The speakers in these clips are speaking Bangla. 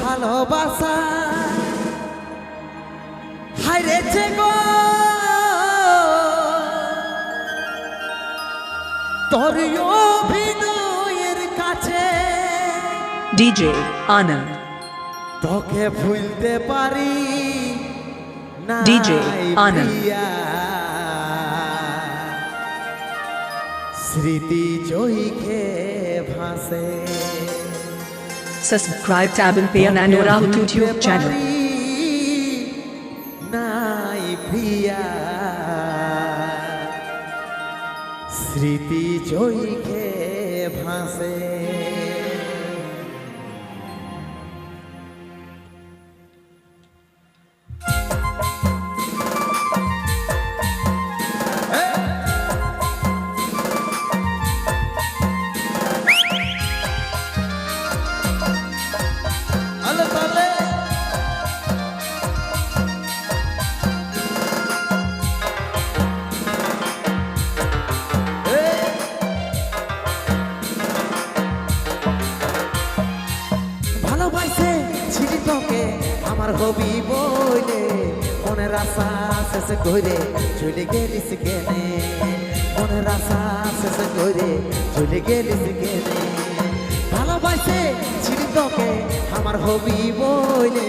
ভালোবাসা হাইরেছে গো তোর অভিনয়ের কাছে DJ Anand. তোকে ভুলতে পারি না DJ Anand. স্মৃতি জয়ীকে ভাসে Subscribe tab and pay an Anurag YouTube channel. নাই প্রিয়া স্মৃতি জয়ীকে ভাসে আমার হবি বইলে, মনের আশা শেষ করে চলে গেলিস কেনে? মনের আশা শেষ করে চলে গেলিস কেনে? ভালোবাসে ছিলি তোকে আমার হবি বইলে,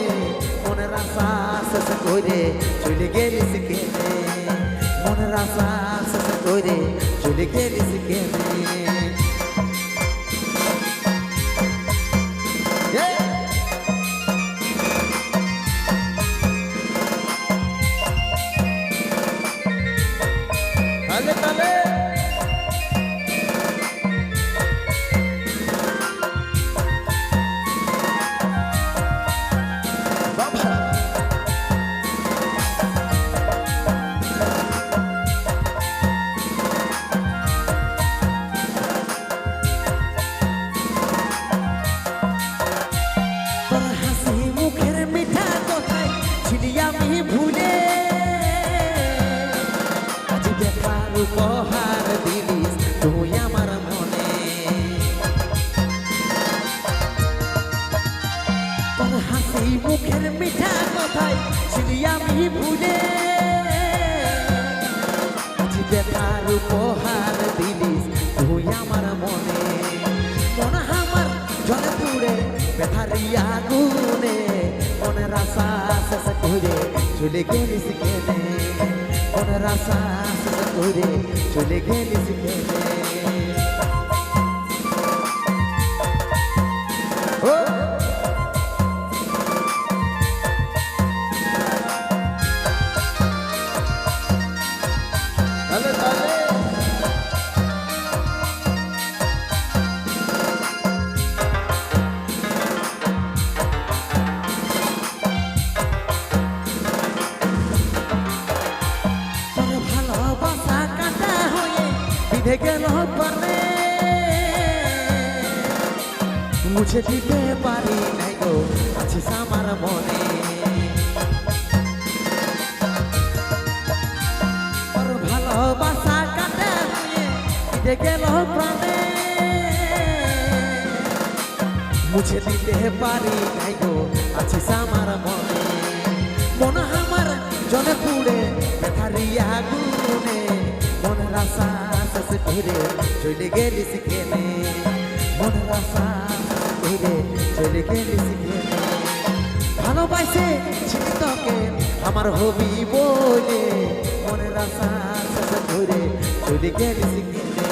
মনের আশা শেষ করে চলে গেলিস কেনে? মনের আশা শেষ করে চলে গেলিস কেনে? తల్లి తల్లి আমি ভুলে। আজ দেখার উপহার দিলিস তুই আমার মনে। মন আমার জলে পুড়ে ব্যথারি আগুনে। মনের আশা শেষ করে চলে গেলিস কেনে। মনের আশা শেষ করে চলে গেলিস কেনে। বিধে গেল পরে? মুছে দিতে পারি নাই গো, আছিস আমার মনে। ভালোবাসা কাটা বিধে গেল প্রাণে মুছে দিতে পারি নাই গো, আছিস আমার মনে। মন আমার জলে পুড়ে ব্যথারিয়া গুনে করে চলে গেলিস কেনে? মনের আশা শেষ চলে গেলিস কেনে? ভালোবাসে আমার হবি বলে মনের আশা করে চলে গেলিস কেনে?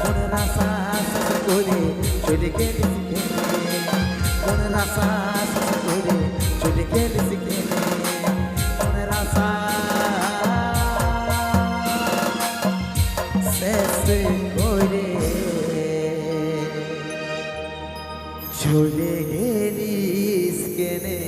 মনের আশা করে চলে কেনে? মনের আশা চলে গেলিস কেনে